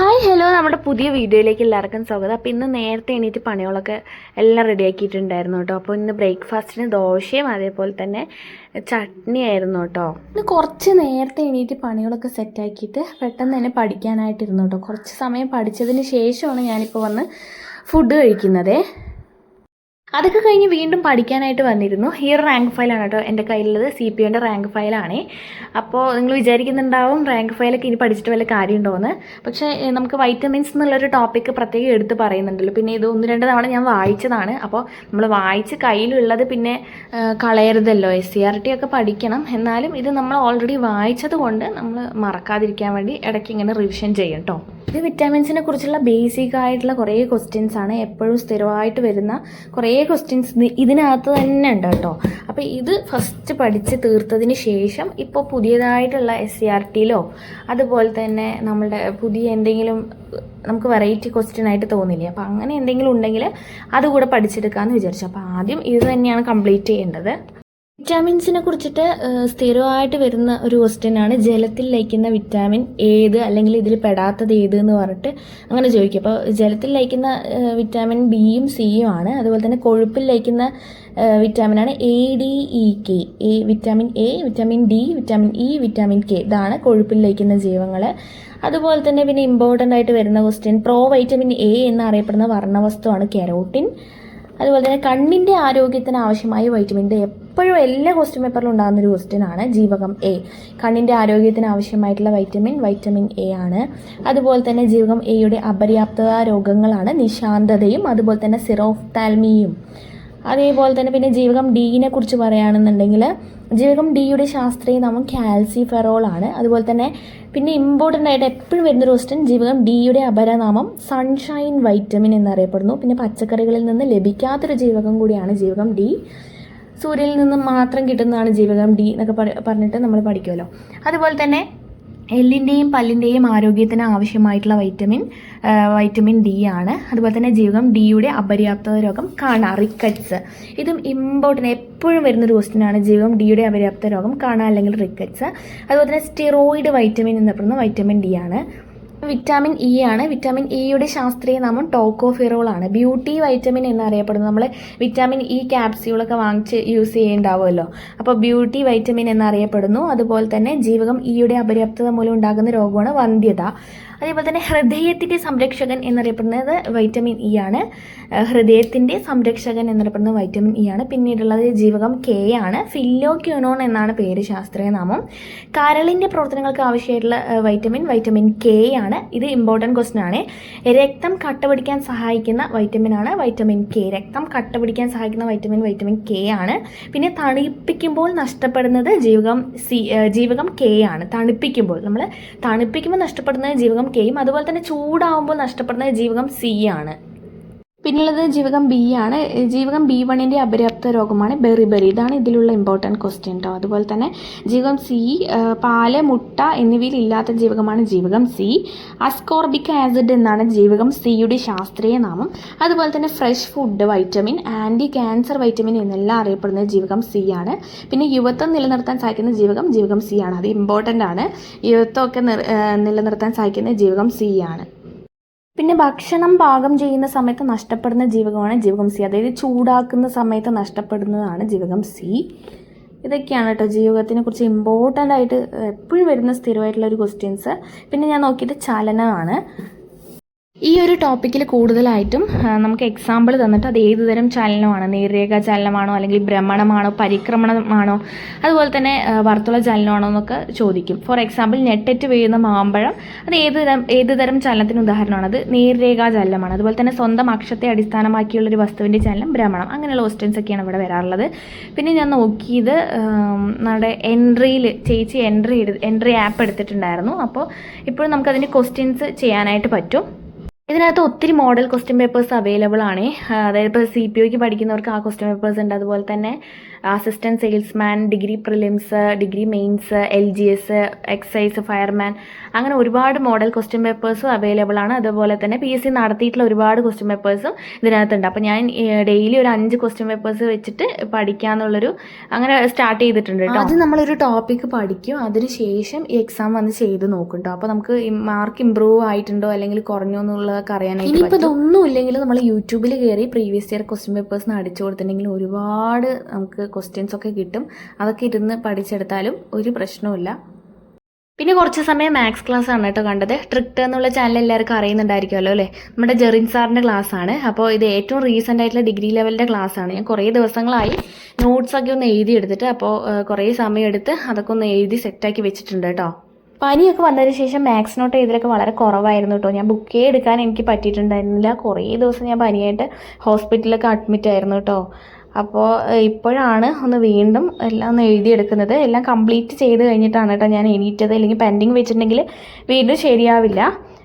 Hi hello. നമ്മുടെ പുതിയ വീഡിയോയിലേക്ക് എല്ലാവർക്കും സ്വാഗതം. അപ്പോൾ ഇന്ന് നേരത്തെ എണീറ്റ് പണികളൊക്കെ എല്ലാം റെഡിയാക്കിയിട്ടുണ്ടായിരുന്നു കേട്ടോ. അപ്പോൾ ഇന്ന് ബ്രേക്ക്ഫാസ്റ്റിന് ദോശയും അതേപോലെ തന്നെ ചട്നി ആയിരുന്നു കേട്ടോ. ഇന്ന് കുറച്ച് നേരത്തെ എണീറ്റ് പണികളൊക്കെ സെറ്റാക്കിയിട്ട് പെട്ടെന്ന് തന്നെ പഠിക്കാനായിട്ടിരുന്നു കേട്ടോ. കുറച്ച് സമയം പഠിച്ചതിന് ശേഷമാണ് ഞാനിപ്പോൾ വന്ന് ഫുഡ് കഴിക്കുന്നതേ. അതൊക്കെ കഴിഞ്ഞ് വീണ്ടും പഠിക്കാനായിട്ട് വന്നിരുന്നു. ഈ ഒരു റാങ്ക് ഫയലാണ് കേട്ടോ എന്റെ കയ്യിലുള്ളത്. സി പി ഒന്റെ റാങ്ക് ഫയലാണ് അപ്പോൾ നിങ്ങൾ വിചാരിക്കുന്നുണ്ടാവും റാങ്ക് ഫയലൊക്കെ ഇനി പഠിച്ചിട്ട് വല്ല കാര്യമുണ്ടോയെന്ന് പക്ഷേ നമുക്ക് വൈറ്റമിൻസ് എന്നുള്ളൊരു ടോപ്പിക്ക് പ്രത്യേകം എടുത്ത് പറയുന്നുണ്ടല്ലോ. പിന്നെ ഇത് ഒന്ന് രണ്ട് തവണ ഞാൻ വായിച്ചതാണ്. അപ്പോൾ നമ്മൾ വായിച്ച് കയ്യിലുള്ളത് പിന്നെ കളയരുതല്ലോ. എസ് സി ആർ ടി ഒക്കെ പഠിക്കണം. എന്നാലും ഇത് നമ്മൾ ഓൾറെഡി വായിച്ചത് കൊണ്ട് നമ്മൾ മറക്കാതിരിക്കാൻ വേണ്ടി ഇടയ്ക്ക് ഇങ്ങനെ റിവിഷൻ ചെയ്യും കേട്ടോ ഇത് വിറ്റാമിൻസിനെ കുറിച്ചുള്ള ബേസിക് ആയിട്ടുള്ള കുറേ ക്വസ്റ്റ്യൻസ് ആണ് എപ്പോഴും സ്ഥിരമായിട്ട് വരുന്ന കുറേ ക്വസ്റ്റ്യൻസ് ഇതിനകത്ത് തന്നെ ഉണ്ട് കേട്ടോ. അപ്പോൾ ഇത് ഫസ്റ്റ് പഠിച്ച് തീർത്തതിന് ശേഷം ഇപ്പോൾ പുതിയതായിട്ടുള്ള എസ് സി ആർ ടിയിലോ അതുപോലെ തന്നെ നമ്മളുടെ പുതിയ എന്തെങ്കിലും നമുക്ക് വെറൈറ്റി ക്വസ്റ്റ്യൻ ആയിട്ട് തോന്നില്ലേ? അപ്പോൾ അങ്ങനെ എന്തെങ്കിലും ഉണ്ടെങ്കിൽ അതുകൂടെ പഠിച്ചെടുക്കാമെന്ന് വിചാരിച്ചു. അപ്പോൾ ആദ്യം ഇത് തന്നെയാണ് കംപ്ലീറ്റ് ചെയ്യേണ്ടത്. വിറ്റാമിൻസിനെ കുറിച്ചിട്ട് സ്ഥിരമായിട്ട് വരുന്ന ഒരു ക്വസ്റ്റ്യൻ ആണ് ജലത്തിൽ ലയിക്കുന്ന വിറ്റാമിൻ ഏത് അല്ലെങ്കിൽ ഇതിൽ പെടാത്തത് ഏത് എന്ന് പറഞ്ഞിട്ട് അങ്ങനെ ചോദിക്കും. അപ്പോൾ ജലത്തിൽ ലയിക്കുന്ന വിറ്റാമിൻ ബിയും സിയും ആണ്. അതുപോലെ തന്നെ കൊഴുപ്പിൽ ലയിക്കുന്ന വിറ്റാമിനാണ് A D E K A vitamin A vitamin D vitamin E vitamin K ഇതാണ് കൊഴുപ്പിൽ ലയിക്കുന്ന ജീവങ്ങൾ അതുപോലെ തന്നെ പിന്നെ ഇമ്പോർട്ടന്റ് ആയിട്ട് വരുന്ന ക്വസ്റ്റ്യൻ പ്രോ വൈറ്റമിൻ എ എന്നറിയപ്പെടുന്ന വർണവസ്തുവാണ് കെരോട്ടിൻ. അതുപോലെ തന്നെ കണ്ണിന്റെ ആരോഗ്യത്തിന് ആവശ്യമായ വൈറ്റമിൻ ഡി എപ്പോഴും എല്ലാ ക്വസ്റ്റ്യൻ പേപ്പറിലും ഉണ്ടാകുന്ന ഒരു ക്വസ്റ്റ്യൻ ആണ് ജീവകം എ കണ്ണിന്റെ ആരോഗ്യത്തിന് ആവശ്യമായിട്ടുള്ള വൈറ്റമിൻ വൈറ്റമിൻ എ ആണ്. അതുപോലെ തന്നെ ജീവകം എയുടെ അപര്യാപ്തത രോഗങ്ങളാണ്. നിശാന്തതയും അതുപോലെ തന്നെ സിറോഫ്താൽമിയും അതേപോലെ തന്നെ പിന്നെ ജീവകം ഡീനെ കുറിച്ച് പറയുകയാണെന്നുണ്ടെങ്കിൽ ജീവകം ഡിയുടെ ശാസ്ത്രീയ നാമം കാൽസിഫെറോൾ ആണ്. അതുപോലെ തന്നെ പിന്നെ ഇമ്പോർട്ടന്റ് ആയിട്ട് എപ്പോഴും വരുന്നൊരു ക്വസ്റ്റ്യൻ ജീവകം ഡിയുടെ അപരനാമം സൺഷൈൻ വൈറ്റമിൻ എന്നറിയപ്പെടുന്നു. പിന്നെ പച്ചക്കറികളിൽ നിന്ന് ലഭിക്കാത്തൊരു ജീവകം കൂടിയാണ് ജീവകം ഡി സൂര്യനിൽ നിന്ന് മാത്രം കിട്ടുന്നതാണ് ജീവകം ഡി എന്നൊക്കെ പറ- പറഞ്ഞിട്ട് നമ്മൾ പഠിക്കുമല്ലോ. അതുപോലെ തന്നെ എല്ലിന്റെയും പല്ലിന്റെയും ആരോഗ്യത്തിന് ആവശ്യമായിട്ടുള്ള വൈറ്റമിൻ വൈറ്റമിൻ ഡി ആണ്. അതുപോലെ തന്നെ ജീവകം ഡിയുടെ അപര്യാപ്തത രോഗം കാണാ. റിക്കറ്റ്സ് ഇതും ഇമ്പോർട്ടന്റ് എപ്പോഴും വരുന്നൊരു ക്വസ്റ്റ്യൻ ആണ്. ജീവകം ഡിയുടെ അപര്യാപ്ത രോഗം കാണാ അല്ലെങ്കിൽ റിക്കറ്റ്സ് അതുപോലെ തന്നെ സ്റ്റിറോയിഡ് വൈറ്റമിൻ എന്നറിയപ്പെടുന്ന വൈറ്റമിൻ ഡി ആണ്. വിറ്റാമിൻ ഇ ആണ്. വിറ്റാമിൻ ഇയുടെ ശാസ്ത്രീയ നാമം ടോക്കോഫിറോൾ ആണ്. ബ്യൂട്ടി വൈറ്റമിൻ എന്നറിയപ്പെടുന്നത് നമ്മൾ വിറ്റാമിൻ ഇ ക്യാപ്സ്യൂളൊക്കെ വാങ്ങിച്ച് യൂസ് ചെയ്യുന്നുണ്ടാവുമല്ലോ അപ്പോൾ ബ്യൂട്ടി വൈറ്റമിൻ എന്നറിയപ്പെടുന്നു. അതുപോലെ തന്നെ ജീവകം ഇയുടെ അപര്യാപ്തത മൂലം ഉണ്ടാകുന്ന രോഗമാണ് വന്ധ്യത. അതേപോലെ തന്നെ ഹൃദയത്തിന്റെ സംരക്ഷകൻ എന്നറിയപ്പെടുന്നത് വൈറ്റമിൻ ഇ ആണ്. ഹൃദയത്തിന്റെ സംരക്ഷകൻ എന്നറിയപ്പെടുന്നത് വൈറ്റമിൻ ഇ ആണ്. പിന്നീടുള്ളത് ജീവകം കെ ആണ്. ഫില്ലോക്യൂനോൺ എന്നാണ് പേര് ശാസ്ത്രീയ നാമം. കരളിന്റെ പ്രവർത്തനങ്ങൾക്ക് ആവശ്യമായിട്ടുള്ള വൈറ്റമിൻ. വൈറ്റമിൻ കെ ആണ്. ഇത് ഇമ്പോർട്ടന്റ് ക്വസ്റ്റൻ ആണ്. രക്തം കട്ട പിടിക്കാൻ സഹായിക്കുന്ന വൈറ്റമിൻ ആണ് വൈറ്റമിൻ കെ രക്തം കട്ട പിടിക്കാൻ സഹായിക്കുന്ന വൈറ്റമിൻ വൈറ്റമിൻ കെ ആണ്. പിന്നെ തണുപ്പിക്കുമ്പോൾ നഷ്ടപ്പെടുന്നത് ജീവകം സി ജീവകം കെ ആണ്. തണുപ്പിക്കുമ്പോൾ. നമ്മൾ തണുപ്പിക്കുമ്പോൾ നഷ്ടപ്പെടുന്നത് ജീവകം കെയും അതുപോലെ തന്നെ ചൂടാവുമ്പോൾ നഷ്ടപ്പെടുന്നത് ജീവകം സി ആണ്. പിന്നുള്ളത് ജീവകം ബി ആണ്. ജീവകം ബി വണ്ണിന്റെ അപര്യാപ്ത രോഗമാണ് ബെറിബെറി. ഇതാണ് ഇതിലുള്ള ഇമ്പോർട്ടന്റ് ക്വസ്റ്റ്യൻ കേട്ടോ അതുപോലെ തന്നെ ജീവകം സി പാൽ മുട്ട എന്നിവയിൽ ഇല്ലാത്ത ജീവകമാണ് ജീവകം സി അസ്കോർബിക് ആസിഡ് എന്നാണ് ജീവകം സിയുടെ ശാസ്ത്രീയ നാമം. അതുപോലെ തന്നെ fresh food vitamin anti cancer vitamin എന്നെല്ലാം അറിയപ്പെടുന്നത് ജീവകം സി ആണ്. പിന്നെ യുവത്വം നിലനിർത്താൻ സഹായിക്കുന്ന ജീവകം ജീവകം സി ആണ്. അത് ഇമ്പോർട്ടന്റ് ആണ്. യുവത്വമൊക്കെ നിർ നിലനിർത്താൻ സഹായിക്കുന്ന ജീവകം സി ആണ്. പിന്നെ ഭക്ഷണം പാകം ചെയ്യുന്ന സമയത്ത് നഷ്ടപ്പെടുന്ന ജീവകമാണ് ജീവകം സി. അതായത് ചൂടാക്കുന്ന സമയത്ത് നഷ്ടപ്പെടുന്നതാണ് ജീവകം സി. ഇതൊക്കെയാണ് കേട്ടോ ജീവകത്തിനെ കുറിച്ച് ഇമ്പോർട്ടന്റ് ആയിട്ട് എപ്പോഴും വരുന്ന സ്ഥിരമായിട്ടുള്ള ഒരു ക്വസ്റ്റ്യൻസ് പിന്നെ ഞാൻ നോക്കിയിട്ട് ചലനമാണ്. ഈ ഒരു ടോപ്പിക്കിൽ കൂടുതലായിട്ടും നമുക്ക് എക്സാമ്പിൾ തന്നിട്ട് അത് ഏത് തരം ചലനമാണ്? നേർരേഖ ചലനമാണോ? അല്ലെങ്കിൽ ഭ്രമണമാണോ? പരിക്രമണമാണോ? അതുപോലെ തന്നെ വർത്തുള്ള വർത്തുള ചലനമാണോ എന്നൊക്കെ ചോദിക്കും. ഫോർ എക്സാമ്പിൾ നെട്ടറ്റ് വീഴുന്ന മാമ്പഴം അത് ഏത് തരം ഏത് തരം ചലനത്തിന് ഉദാഹരണമാണ്? അത് നേർരേഖാ ചലനമാണ്. അതുപോലെ തന്നെ സ്വന്തം അക്ഷത്തെ അടിസ്ഥാനമാക്കിയുള്ള ഒരു വസ്തുവിന്റെ ചലനം ഭ്രമണം. അങ്ങനെയുള്ള ക്വസ്റ്റ്യൻസ് ഒക്കെയാണ് ഇവിടെ വരാറുള്ളത്. പിന്നെ ഞാൻ നോക്കിയത് നമ്മുടെ എൻട്രിയിൽ ചേച്ചി എൻട്രി എൻട്രി ആപ്പ് എടുത്തിട്ടുണ്ടായിരുന്നു. അപ്പോൾ ഇപ്പോഴും നമുക്കതിന്റെ ക്വസ്റ്റ്യൻസ് ചെയ്യാനായിട്ട് പറ്റും. ഇതിനകത്ത് ഒത്തിരി മോഡൽ ക്വസ്റ്റ്യൻ പേപ്പേഴ്സ് അവൈലബിൾ ആണ്. അതായത് ഇപ്പോൾ സി പി ഒക്ക് പഠിക്കുന്നവർക്ക് ആ ക്വസ്റ്റ്യൻ പേപ്പേഴ്സ് ഉണ്ട്. അതുപോലെ തന്നെ assistant salesman degree prelims degree mains L G S excise fireman അങ്ങനെ ഒരുപാട് മോഡൽ ക്വസ്റ്റ്യൻ പേപ്പേഴ്സും അവൈലബിൾ ആണ്. അതുപോലെ തന്നെ പി എസ് സി നടത്തിയിട്ടുള്ള ഒരുപാട് ക്വസ്റ്റ്യൻ പേപ്പേഴ്സും ഇതിനകത്തുണ്ട്. അപ്പോൾ ഞാൻ ഡെയിലി ഒരു അഞ്ച് ക്വസ്റ്റ്യൻ പേപ്പേഴ്സ് വെച്ചിട്ട് പഠിക്കാന്നുള്ളൊരു അങ്ങനെ സ്റ്റാർട്ട് ചെയ്തിട്ടുണ്ട് കേട്ടോ അത് നമ്മളൊരു ടോപ്പിക്ക് പഠിക്കും. അതിനുശേഷം ഈ എക്സാം വന്ന് ചെയ്ത് നോക്കും കേട്ടോ അപ്പോൾ നമുക്ക് മാർക്ക് ഇമ്പ്രൂവ് ആയിട്ടുണ്ടോ അല്ലെങ്കിൽ കുറഞ്ഞോ എന്നുള്ളതൊക്കെ അറിയാനായിട്ട് ഇനിയിപ്പോൾ ഇതൊന്നും ഇല്ലെങ്കിലും നമ്മൾ യൂട്യൂബിൽ കയറി പ്രീവിയസ് ഇയർ ക്വസ്റ്റ്യൻ പേപ്പേഴ്സിന് അടിച്ചു കൊടുത്തിട്ടുണ്ടെങ്കിൽ ഒരുപാട് നമുക്ക് ക്വസ്റ്റ്യൻസ് ഒക്കെ കിട്ടും. അതൊക്കെ ഇരുന്ന് പഠിച്ചെടുത്താലും ഒരു പ്രശ്നവുമില്ല. പിന്നെ കുറച്ച് സമയം മാത്സ് ക്ലാസ് ആണ് കേട്ടോ കണ്ടത്. ട്രിക്ട് എന്നുള്ള ചാനൽ എല്ലാവർക്കും അറിയുന്നുണ്ടായിരിക്കുമല്ലോ അല്ലേ? നമ്മുടെ ജെറിൻ സാറിന്റെ ക്ലാസ് ആണ്. അപ്പോൾ ഇത് ഏറ്റവും റീസെന്റ് ആയിട്ടുള്ള ഡിഗ്രി ലെവലിന്റെ ക്ലാസ് ആണ്. ഞാൻ കുറേ ദിവസങ്ങളായി നോട്ട്സ് ഒക്കെ ഒന്ന് എഴുതി എടുത്തിട്ട് അപ്പോൾ കുറേ സമയം എടുത്ത് അതൊക്കെ ഒന്ന് എഴുതി സെറ്റാക്കി വെച്ചിട്ടുണ്ട് കേട്ടോ. പനിയൊക്കെ വന്നതിന് ശേഷം മാത്സ് നോട്ട് എഴുതലൊക്കെ വളരെ കുറവായിരുന്നു കേട്ടോ. ഞാൻ ബുക്കേ എടുക്കാൻ എനിക്ക് പറ്റിയിട്ടുണ്ടായിരുന്നില്ല. കുറേ ദിവസം ഞാൻ പനിയായിട്ട് ഹോസ്പിറ്റലിലൊക്കെ അഡ്മിറ്റ് ആയിരുന്നു കേട്ടോ. അപ്പോൾ ഇപ്പോഴാണ് ഒന്ന് വീണ്ടും എല്ലാം ഒന്ന് എഴുതിയെടുക്കുന്നത്. എല്ലാം കംപ്ലീറ്റ് ചെയ്ത് കഴിഞ്ഞിട്ടാണ് കേട്ടോ ഞാൻ എണീറ്റത്. അല്ലെങ്കിൽ പെൻഡിങ് വെച്ചിട്ടുണ്ടെങ്കിൽ വീണ്ടും ശരിയാവില്ല.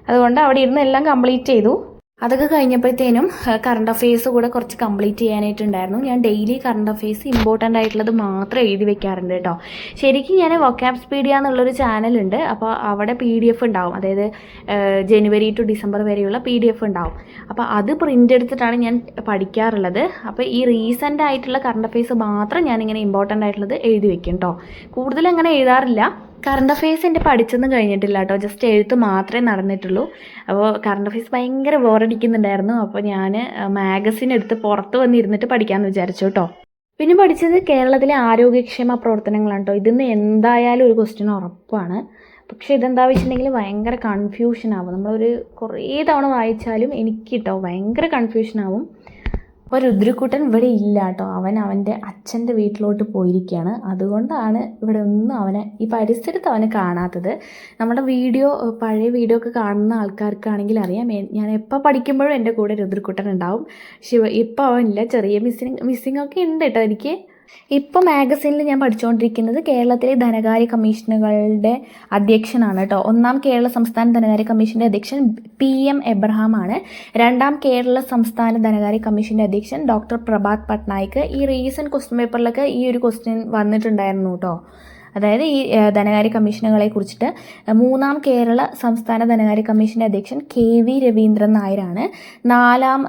അതുകൊണ്ട് അവിടെ ഇരുന്ന് എല്ലാം കംപ്ലീറ്റ് ചെയ്തു. അതൊക്കെ കഴിഞ്ഞപ്പോഴത്തേനും കറണ്ട് അഫെയർസ് കൂടെ കുറച്ച് കംപ്ലീറ്റ് ചെയ്യാനായിട്ടുണ്ടായിരുന്നു. ഞാൻ ഡെയിലി കറണ്ട് അഫെയർസ് ഇമ്പോർട്ടന്റ് ആയിട്ടുള്ളത് മാത്രം എഴുതി വെക്കാറുണ്ട് കേട്ടോ. ശരിക്കും ഞാൻ വൊക്കാബ് സ്പീഡിയ എന്നുള്ളൊരു ചാനലുണ്ട് അപ്പോൾ അവിടെ പി ഡി എഫ് ഉണ്ടാവും. അതായത് ജനുവരി ടു ഡിസംബർ വരെയുള്ള പി ഡി എഫ് ഉണ്ടാവും. അപ്പോൾ അത് പ്രിന്റ് എടുത്തിട്ടാണ് ഞാൻ പഠിക്കാറുള്ളത്. അപ്പോൾ ഈ റീസെന്റ് ആയിട്ടുള്ള കറണ്ട് അഫെയർസ് മാത്രം ഞാനിങ്ങനെ ഇമ്പോർട്ടന്റ് ആയിട്ടുള്ളത് എഴുതി വെക്കും കേട്ടോ. കൂടുതൽ അങ്ങനെ എഴുതാറില്ല. കറണ്ട് അഫെയർസ് എന്റെ പഠിച്ചൊന്നും കഴിഞ്ഞിട്ടില്ല കേട്ടോ. ജസ്റ്റ് എഴുത്ത് മാത്രമേ നടന്നിട്ടുള്ളൂ. അപ്പോൾ കറണ്ട് അഫെയർസ് ഭയങ്കര ബോറടിക്കുന്നുണ്ടായിരുന്നു അപ്പോൾ ഞാൻ മാഗസിൻ എടുത്ത് പുറത്ത് വന്നിരുന്നിട്ട് പഠിക്കാമെന്ന് വിചാരിച്ചു കേട്ടോ. പിന്നെ പഠിച്ചത് കേരളത്തിലെ ആരോഗ്യക്ഷേമ പ്രവർത്തനങ്ങളാണ് കേട്ടോ. ഇതിന്ന് എന്തായാലും ഒരു ക്വസ്റ്റ്യൻ ഉറപ്പാണ്. പക്ഷേ ഇതെന്താ വെച്ചിട്ടുണ്ടെങ്കിൽ ഭയങ്കര കൺഫ്യൂഷൻ ആവും. നമ്മളൊരു കുറേ തവണ വായിച്ചാലും എനിക്ക് കേട്ടോ ഭയങ്കര കൺഫ്യൂഷൻ ആവും. അപ്പോൾ ഉദ്രിക്കുട്ടൻ ഇവിടെ ഇല്ല കേട്ടോ. അവൻ അവന്റെ അച്ഛന്റെ വീട്ടിലോട്ട് പോയിരിക്കുകയാണ്. അതുകൊണ്ടാണ് ഇവിടെ ഒന്നും അവനെ ഈ പരിസരത്ത് അവനെ കാണാത്തത്. നമ്മുടെ വീഡിയോ പഴയ വീഡിയോ ഒക്കെ കാണുന്ന ആൾക്കാർക്കാണെങ്കിൽ അറിയാം. ഞാൻ എപ്പോൾ പഠിക്കുമ്പോഴും എന്റെ കൂടെ രുദ്രക്കുട്ടൻ ഉണ്ടാവും. ശിവ ഇപ്പോൾ അവനില്ല. ചെറിയ മിസ്സിങ് മിസ്സിങ് ഒക്കെ ഉണ്ട് കേട്ടോ എനിക്ക്. ഇപ്പോൾ മാഗസിനിൽ ഞാൻ പഠിച്ചുകൊണ്ടിരിക്കുന്നത് കേരളത്തിലെ ധനകാര്യ കമ്മീഷനുകളുടെ അധ്യക്ഷനാണ് കേട്ടോ ഒന്നാം കേരള സംസ്ഥാന ധനകാര്യ കമ്മീഷന്റെ അധ്യക്ഷൻ പി എം എബ്രഹാം ആണ് രണ്ടാം കേരള സംസ്ഥാന ധനകാര്യ കമ്മീഷന്റെ അധ്യക്ഷൻ ഡോക്ടർ പ്രഭാത് പട്നായിക്ക് ഈ റീസെന്റ് ക്വസ്റ്റ്യൻ പേപ്പറിലൊക്കെ ഈ ഒരു ക്വസ്റ്റ്യൻ വന്നിട്ടുണ്ടായിരുന്നു കേട്ടോ അതായത് ഈ ധനകാര്യ കമ്മീഷനുകളെ കുറിച്ചിട്ട് മൂന്നാം കേരള സംസ്ഥാന ധനകാര്യ കമ്മീഷന്റെ അധ്യക്ഷൻ കെ വി രവീന്ദ്രൻ നായരാണ്. നാലാം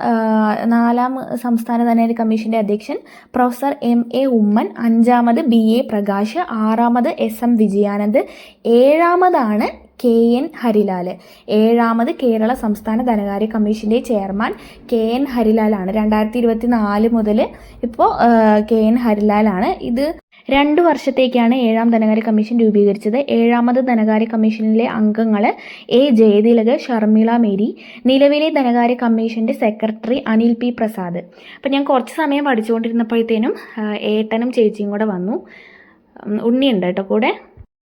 നാലാം സംസ്ഥാന ധനകാര്യ കമ്മീഷന്റെ അധ്യക്ഷൻ പ്രൊഫസർ എം എ ഉമ്മൻ അഞ്ചാമത് ബി എ പ്രകാശ് ആറാമത് എസ് എം വിജയാനന്ദ് ഏഴാമതാണ് കെ എൻ ഹരിലാൽ ഏഴാമത് കേരള സംസ്ഥാന ധനകാര്യ കമ്മീഷന്റെ ചെയർമാൻ കെ എൻ ഹരിലാലാണ്. രണ്ടായിരത്തി ഇരുപത്തി നാല് മുതൽ ഇപ്പോൾ കെ എൻ ഹരിലാലാണ്. ഇത് രണ്ടു വർഷത്തേക്കാണ് ഏഴാം ധനകാര്യ കമ്മീഷൻ രൂപീകരിച്ചത്. ഏഴാമത് ധനകാര്യ കമ്മീഷനിലെ അംഗങ്ങൾ എ. ജയതിലക് ഷർമിള മേരി നിലവിലെ ധനകാര്യ കമ്മീഷന്റെ സെക്രട്ടറി അനിൽ പി പ്രസാദ്. അപ്പം ഞാൻ കുറച്ച് സമയം പഠിച്ചുകൊണ്ടിരുന്നപ്പോഴത്തേനും ഏട്ടനും ചേച്ചിയും കൂടെ വന്നു. ഉണ്ണിയുണ്ട് കേട്ടോ കൂടെ.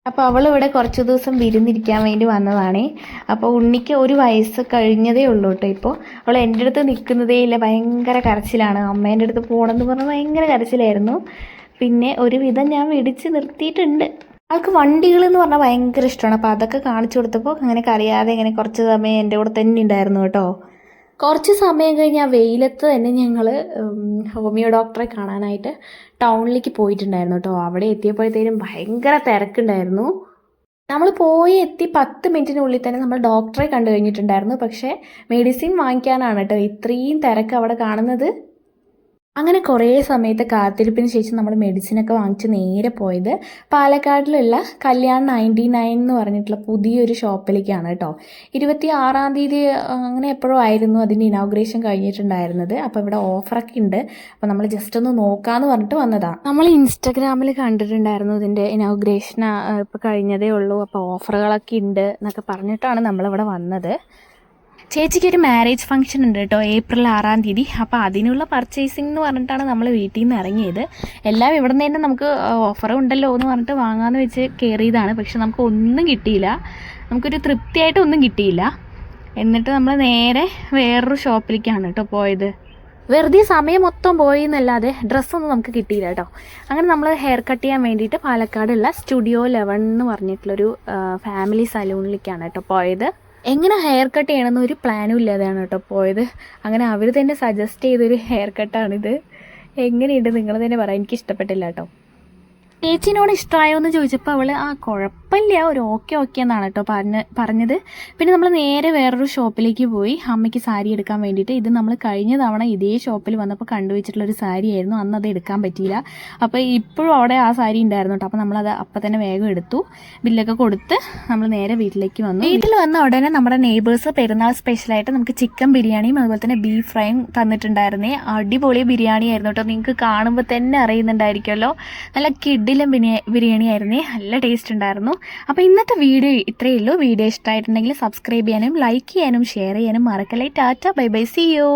അപ്പോൾ അവൾ ഇവിടെ കുറച്ച് ദിവസം വിരുന്നിരിക്കാൻ വേണ്ടി വന്നതാണേ. അപ്പോൾ ഉണ്ണിക്ക് ഒരു വയസ്സ് കഴിഞ്ഞതേ ഉള്ളൂ കേട്ടോ ഇപ്പോൾ അവൾ എന്റെ അടുത്ത് നിൽക്കുന്നതേ ഇല്ല. ഭയങ്കര കരച്ചിലാണ്. അമ്മേന്റെ അടുത്ത് പോകണമെന്ന് പറഞ്ഞാൽ ഭയങ്കര കരച്ചിലായിരുന്നു. പിന്നെ ഒരുവിധം ഞാൻ വിടിച്ച് നിർത്തിയിട്ടുണ്ട്. ആൾക്ക് വണ്ടികൾ എന്ന് പറഞ്ഞാൽ ഭയങ്കര ഇഷ്ടമാണ് അപ്പോൾ അതൊക്കെ കാണിച്ചു കൊടുത്തപ്പോൾ അങ്ങനെ കറിയാതെ ഇങ്ങനെ കുറച്ച് സമയം എന്റെ കൂടെ തന്നെ ഉണ്ടായിരുന്നു കേട്ടോ. കുറച്ച് സമയം കഴിഞ്ഞ് ആ വെയിലത്ത് തന്നെ ഞങ്ങൾ ഹോമിയോ ഡോക്ടറെ കാണാനായിട്ട് ടൗണിലേക്ക് പോയിട്ടുണ്ടായിരുന്നു കേട്ടോ. അവിടെ എത്തിയപ്പോഴത്തേനും ഭയങ്കര തിരക്കുണ്ടായിരുന്നു. നമ്മൾ പോയി എത്തി പത്ത് മിനിറ്റിനുള്ളിൽ തന്നെ നമ്മൾ ഡോക്ടറെ കണ്ടു കഴിഞ്ഞിട്ടുണ്ടായിരുന്നു. പക്ഷേ മെഡിസിൻ വാങ്ങിക്കാനാണ് കേട്ടോ ഇത്രയും തിരക്ക് അവിടെ കാണുന്നത്. അങ്ങനെ കുറേ സമയത്ത് കാത്തിരിപ്പിന് ശേഷം നമ്മൾ മെഡിസിനൊക്കെ വാങ്ങിച്ച് നേരെ പോയത് പാലക്കാടിലുള്ള കല്യാൺ നയന്റി നയൻ എന്ന് പറഞ്ഞിട്ടുള്ള പുതിയൊരു ഷോപ്പിലേക്കാണ് കേട്ടോ. ഇരുപത്തി ആറാം തീയതി അങ്ങനെ എപ്പോഴും ആയിരുന്നു അതിന്റെ ഇനോഗ്രേഷൻ കഴിഞ്ഞിട്ടുണ്ടായിരുന്നത്. അപ്പോൾ ഇവിടെ ഓഫറൊക്കെ ഉണ്ട്. അപ്പോൾ നമ്മൾ ജസ്റ്റ് ഒന്ന് നോക്കാമെന്ന് പറഞ്ഞിട്ട് വന്നതാണ് നമ്മൾ ഇൻസ്റ്റഗ്രാമിൽ കണ്ടിട്ടുണ്ടായിരുന്നു ഇതിന്റെ ഇനോഗ്രേഷൻ ഇപ്പോൾ കഴിഞ്ഞതേ ഉള്ളൂ. അപ്പോൾ ഓഫറുകളൊക്കെ ഉണ്ട് എന്നൊക്കെ പറഞ്ഞിട്ടാണ് നമ്മളിവിടെ വന്നത്. ചേച്ചിക്ക് ഒരു മാരേജ് ഫംഗ്ഷൻ ഉണ്ട് കേട്ടോ ഏപ്രിൽ ആറാം തീയതി. അപ്പോൾ അതിനുള്ള പർച്ചേസിംഗ് എന്ന് പറഞ്ഞിട്ടാണ് നമ്മൾ വീട്ടിൽ നിന്ന് ഇറങ്ങിയത്. എല്ലാം ഇവിടെ നിന്ന് തന്നെ നമുക്ക് ഓഫർ ഉണ്ടല്ലോ എന്ന് പറഞ്ഞിട്ട് വാങ്ങാമെന്ന് വെച്ച് കയറിയതാണ് പക്ഷെ നമുക്ക് ഒന്നും കിട്ടിയില്ല. നമുക്കൊരു തൃപ്തിയായിട്ട് ഒന്നും കിട്ടിയില്ല. എന്നിട്ട് നമ്മൾ നേരെ വേറൊരു ഷോപ്പിലേക്കാണ് കേട്ടോ പോയത്. വെറുതെ സമയം മൊത്തം പോയി എന്നല്ലാതെ ഡ്രസ്സൊന്നും നമുക്ക് കിട്ടിയില്ല കേട്ടോ. അങ്ങനെ നമ്മൾ ഹെയർ കട്ട് ചെയ്യാൻ വേണ്ടിയിട്ട് പാലക്കാടുള്ള സ്റ്റുഡിയോ ലെവൻ എന്ന് പറഞ്ഞിട്ടുള്ളൊരു ഫാമിലി സലൂണിലേക്കാണ് കേട്ടോ പോയത്. എങ്ങനെ ഹെയർ കട്ട് ചെയ്യണമെന്ന് ഒരു പ്ലാനും ഇല്ലാതെയാണ് കേട്ടോ പോയത്. അങ്ങനെ അവർ തന്നെ സജസ്റ്റ് ചെയ്തൊരു ഹെയർ കട്ടാണിത് എങ്ങനെയുണ്ട്? നിങ്ങൾ തന്നെ പറയാം എനിക്ക് ഇഷ്ടപ്പെട്ടില്ല കേട്ടോ. ചേച്ചിനോട് ഇഷ്ടമായോ എന്ന് ചോദിച്ചപ്പോൾ അവൾ ആ കുഴപ്പമില്ല ഒരു ഓക്കെ ഓക്കെ എന്നാണ് കേട്ടോ പറഞ്ഞ പറഞ്ഞത്. പിന്നെ നമ്മൾ നേരെ വേറൊരു ഷോപ്പിലേക്ക് പോയി. അമ്മയ്ക്ക് സാരി എടുക്കാൻ വേണ്ടിയിട്ട് ഇത് നമ്മൾ കഴിഞ്ഞ തവണ ഇതേ ഷോപ്പിൽ വന്നപ്പോൾ കണ്ടുവച്ചിട്ടുള്ളൊരു സാരി ആയിരുന്നു അന്ന് അത് എടുക്കാൻ പറ്റിയില്ല. അപ്പോൾ ഇപ്പോഴും അവിടെ ആ സാരി ഉണ്ടായിരുന്നു കേട്ടോ അപ്പോൾ നമ്മളത് അപ്പം തന്നെ വേഗം എടുത്തു. ബില്ലൊക്കെ കൊടുത്ത് നമ്മൾ നേരെ വീട്ടിലേക്ക് വന്നു. വീട്ടിൽ വന്ന ഉടനെ നമ്മുടെ നെയ്ബേഴ്സ് പെരുന്നാൾ സ്പെഷ്യലായിട്ട് നമുക്ക് ചിക്കൻ ബിരിയാണിയും അതുപോലെ തന്നെ ബീഫ് ഫ്രൈയും തന്നിട്ടുണ്ടായിരുന്നേ. അടിപൊളി ബിരിയാണി ആയിരുന്നു കേട്ടോ നിങ്ങൾക്ക് കാണുമ്പോൾ തന്നെ അറിയുന്നുണ്ടായിരിക്കുമല്ലോ നല്ല കിഡിലും ബിരിയാണി ആയിരുന്നേ നല്ല ടേസ്റ്റ് ഉണ്ടായിരുന്നു. അപ്പോൾ ഇന്നത്തെ വീഡിയോ ഇത്രയേ ഉള്ളൂ. വീഡിയോ ഇഷ്ടമായിട്ടുണ്ടെങ്കിൽ സബ്സ്ക്രൈബ് ചെയ്യാനും ലൈക്ക് ചെയ്യാനും ഷെയർ ചെയ്യാനും മറക്കല്ലേ. Tata bye bye. See you